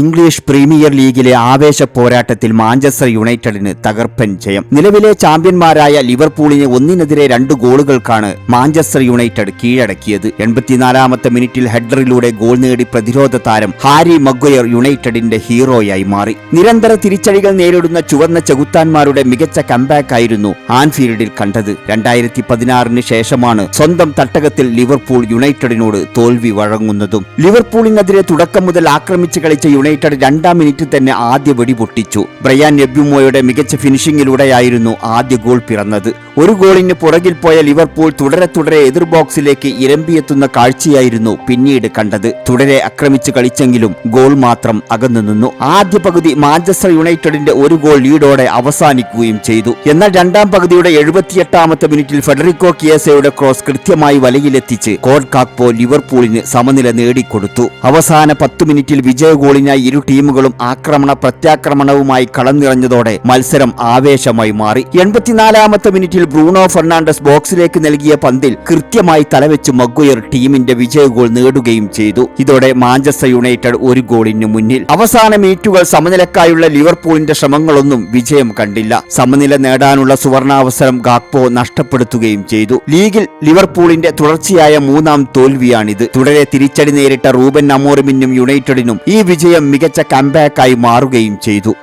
English premier ലീഗിലെ ആവേശ പോരാട്ടത്തിൽ മാഞ്ചസ്റ്റർ യുണൈറ്റഡിന് തകർപ്പൻ ജയം. നിലവിലെ ചാമ്പ്യന്മാരായ ലിവർപൂളിനെ ഒന്നിനെതിരെ രണ്ട് ഗോളുകൾക്കാണ് മാഞ്ചസ്റ്റർ യുണൈറ്റഡ് കീഴടക്കിയത്. എൺപത്തിനാലാമത്തെ മിനിറ്റിൽ ഹെഡറിലൂടെ ഗോൾ നേടി പ്രതിരോധ താരം ഹാരി മഗ്വയർ യുണൈറ്റഡിന്റെ ഹീറോയായി മാറി. നിരന്തര തിരിച്ചടികൾ നേരിടുന്ന ചുവന്ന ചെകുത്താന്മാരുടെ മികച്ച കംബാക്ക് ആയിരുന്നു ആൻഫീൽഡിൽ കണ്ടത്. രണ്ടായിരത്തി പതിനാറിന് ശേഷമാണ് സ്വന്തം തട്ടകത്തിൽ ലിവർപൂൾ യുണൈറ്റഡിനോട് തോൽവി വഴങ്ങുന്നതും. ലിവർപൂളിനെതിരെ തുടക്കം മുതൽ ആക്രമിച്ചു കളിച്ച യുണൈറ്റഡ് രണ്ടാം മിനിറ്റിൽ തന്നെ ആദ്യ വെടി പൊട്ടിച്ചു. ബ്രയാൻ നെബ്യുമോയുടെ മികച്ച ഫിനിഷിംഗിലൂടെയായിരുന്നു ആദ്യ ഗോൾ പിറന്നത്. ഒരു ഗോളിന് പുറകിൽ പോയ ലിവർപൂൾ തുടരെ തുടരെ എതിർ ബോക്സിലേക്ക് ഇരമ്പിയെത്തുന്ന കാഴ്ചയായിരുന്നു പിന്നീട് കണ്ടത്. തുടരെ ആക്രമിച്ച് കളിച്ചെങ്കിലും ഗോൾ മാത്രം അകന്നു നിന്നു. ആദ്യ പകുതി മാഞ്ചസ്റ്റർ യുണൈറ്റഡിന്റെ ഒരു ഗോൾ ലീഡോടെ അവസാനിക്കുകയും ചെയ്തു. എന്നാൽ രണ്ടാം പകുതിയുടെ എഴുപത്തിയെട്ടാമത്തെ മിനിറ്റിൽ ഫെഡറിക്കോ കിയസയുടെ ക്രോസ് കൃത്യമായി വലയിലെത്തിച്ച് കോഡ് കാക്പോ ലിവർപൂളിന് സമനില നേടിക്കൊടുത്തു. അവസാന പത്ത് മിനിറ്റിൽ വിജയ ഗോളിനായി ഇരു ടീമുകളും ആക്രമണ പ്രത്യാക്രമണവുമായി കളം നിറഞ്ഞതോടെ മത്സരം ആവേശമായി മാറി. എൺപത്തിനാലാമത്തെ മിനിറ്റിൽ ബ്രൂണോ ഫെർണാണ്ടസ് ബോക്സിലേക്ക് നൽകിയ പന്തിൽ കൃത്യമായി തലവെച്ച് മഗ്വയർ ടീമിന്റെ വിജയ ഗോൾ നേടുകയും ചെയ്തു. ഇതോടെ മാഞ്ചസ്റ്റർ യുണൈറ്റഡ് ഒരു ഗോളിന് മുന്നിൽ. അവസാന മിനിറ്റുകൾ സമനിലക്കായുള്ള ലിവർപൂളിന്റെ ശ്രമങ്ങളൊന്നും വിജയം കണ്ടില്ല. സമനില നേടാനുള്ള സുവർണാവസരം ഗാക്പോ നഷ്ടപ്പെടുത്തുകയും ചെയ്തു. ലീഗിൽ ലിവർപൂളിന്റെ തുടർച്ചയായ മൂന്നാം തോൽവിയാണിത്. തുടരെ തിരിച്ചടി നേരിട്ട റൂബൻ അമോറിമിനും യുണൈറ്റഡിനും ഈ വിജയം മികച്ച കംബാക്കായി മാറുകയും ചെയ്തു.